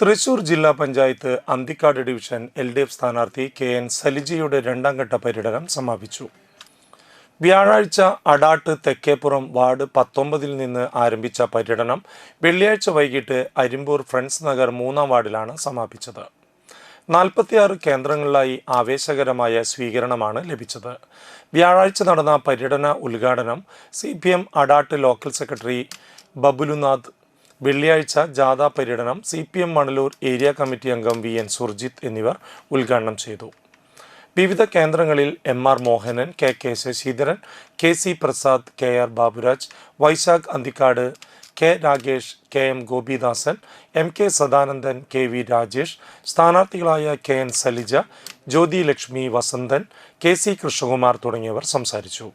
തൃശൂർ ജില്ലാ panchayat Anthikkad division L D F സ്ഥാനാർത്ഥി K N സലിജിയുടെ രണ്ടാം ഘട്ട പര്യടനം സമാപിച്ചു. വ്യാഴാഴ്ച അടാട്ട് തെക്കേപ്പുറം വാർഡ് പത്തൊമ്പതിൽ നിന്ന് ആരംഭിച്ച പര്യടനം വെള്ളിയാഴ്ച വൈകിട്ട് അരിമ്പൂർ ഫ്രണ്ട്സ് നഗർ മൂന്നാം വാർഡിലാണ് സമാപിച്ചത്. നാൽപ്പത്തിയാറ് കേന്ദ്രങ്ങളിലായി ആവേശകരമായ സ്വീകരണമാണ് ലഭിച്ചത്. വ്യാഴാഴ്ച നടന്ന പര്യടന ഉദ്ഘാടനം C P M local secretary Babulunath വെള്ളിയാഴ്ച ജാഥാ പര്യടനം C P M Manalur area committee അംഗം വി എൻ സുർജിത്ത് എന്നിവർ ഉദ്ഘാടനം ചെയ്തു. വിവിധ കേന്ദ്രങ്ങളിൽ M R Mohanan K K Sasidharan K C Prasad K R Baburaj Vaisakh Anthikkad K Ragesh K M Gopidasan M K Sadanandan K V Rajesh സ്ഥാനാർത്ഥികളായ K N Salija Jyothi Lakshmi Vasanthan K C Krishnakumar തുടങ്ങിയവർ സംസാരിച്ചു.